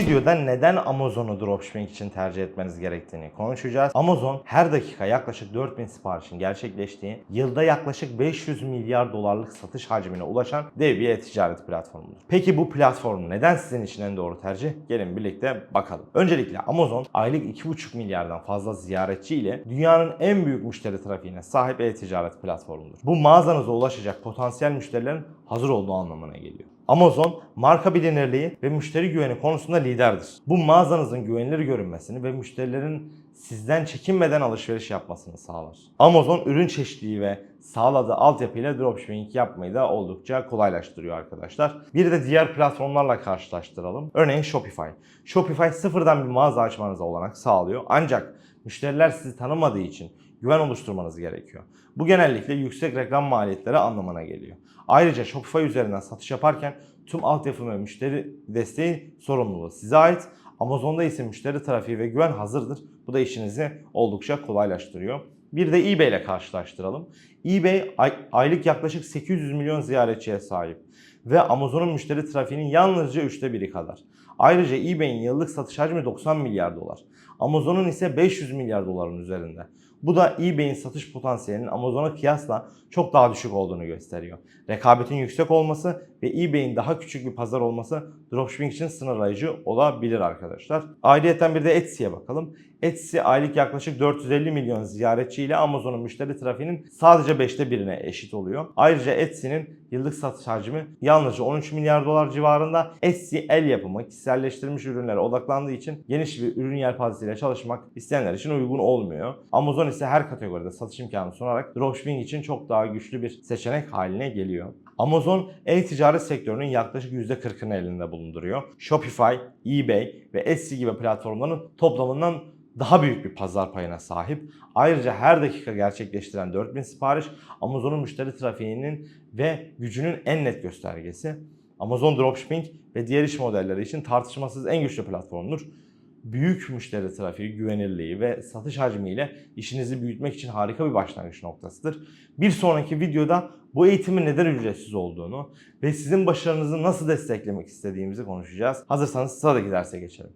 videoda neden Amazon'u dropshipping için tercih etmeniz gerektiğini konuşacağız. Amazon her dakika yaklaşık 4000 siparişin gerçekleştiği, yılda yaklaşık 500 milyar dolarlık satış hacmine ulaşan dev bir e-ticaret platformudur. Peki bu platform neden sizin için en doğru tercih? Gelin birlikte bakalım. Öncelikle Amazon aylık 2,5 milyardan fazla ziyaretçi ile dünyanın en büyük müşteri trafiğine sahip e-ticaret platformudur. Bu mağazanıza ulaşacak potansiyel müşterilerin hazır olduğu anlamına geliyor. Amazon marka bilinirliği ve müşteri güveni konusunda liderdir. Bu mağazanızın güvenilir görünmesini ve müşterilerin sizden çekinmeden alışveriş yapmasını sağlar. Amazon ürün çeşitliliği ve sağladığı altyapıyla dropshipping yapmayı da oldukça kolaylaştırıyor arkadaşlar. Bir de diğer platformlarla karşılaştıralım. Örneğin Shopify. Shopify sıfırdan bir mağaza açmanıza olanak sağlıyor. Ancak müşteriler sizi tanımadığı için güven oluşturmanız gerekiyor. Bu genellikle yüksek reklam maliyetleri anlamına geliyor. Ayrıca Shopify üzerinden satış yaparken tüm altyapı ve müşteri desteği sorumluluğu size ait. Amazon'da ise müşteri trafiği ve güven hazırdır. Bu da işinizi oldukça kolaylaştırıyor. Bir de eBay ile karşılaştıralım. eBay ay- aylık yaklaşık 800 milyon ziyaretçiye sahip ve Amazon'un müşteri trafiğinin yalnızca üçte biri kadar. Ayrıca eBay'in yıllık satış hacmi 90 milyar dolar. Amazon'un ise 500 milyar doların üzerinde. Bu da eBay'in satış potansiyelinin Amazon'a kıyasla çok daha düşük olduğunu gösteriyor. Rekabetin yüksek olması ve eBay'in daha küçük bir pazar olması dropshipping için sınırlayıcı olabilir arkadaşlar. Ayrıyeten bir de Etsy'ye bakalım. Etsy aylık yaklaşık 450 milyon ziyaretçi ile Amazon'un müşteri trafiğinin sadece 5'te birine eşit oluyor. Ayrıca Etsy'nin yıllık satış hacmi yalnızca 13 milyar dolar civarında. Etsy el yapımı, kişiselleştirilmiş ürünlere odaklandığı için geniş bir ürün yelpazesiyle çalışmak isteyenler için uygun olmuyor. Amazon ise her kategoride satış imkanı sunarak dropshipping için çok daha güçlü bir seçenek haline geliyor. Amazon e-ticaret sektörünün yaklaşık %40'ını elinde bulunduruyor. Shopify, eBay ve Etsy gibi platformların toplamından daha büyük bir pazar payına sahip. Ayrıca her dakika gerçekleştiren 4000 sipariş Amazon'un müşteri trafiğinin ve gücünün en net göstergesi. Amazon Dropshipping ve diğer iş modelleri için tartışmasız en güçlü platformdur. Büyük müşteri trafiği, güvenirliği ve satış hacmiyle işinizi büyütmek için harika bir başlangıç noktasıdır. Bir sonraki videoda bu eğitimin neden ücretsiz olduğunu ve sizin başarınızı nasıl desteklemek istediğimizi konuşacağız. Hazırsanız sıradaki derse geçelim.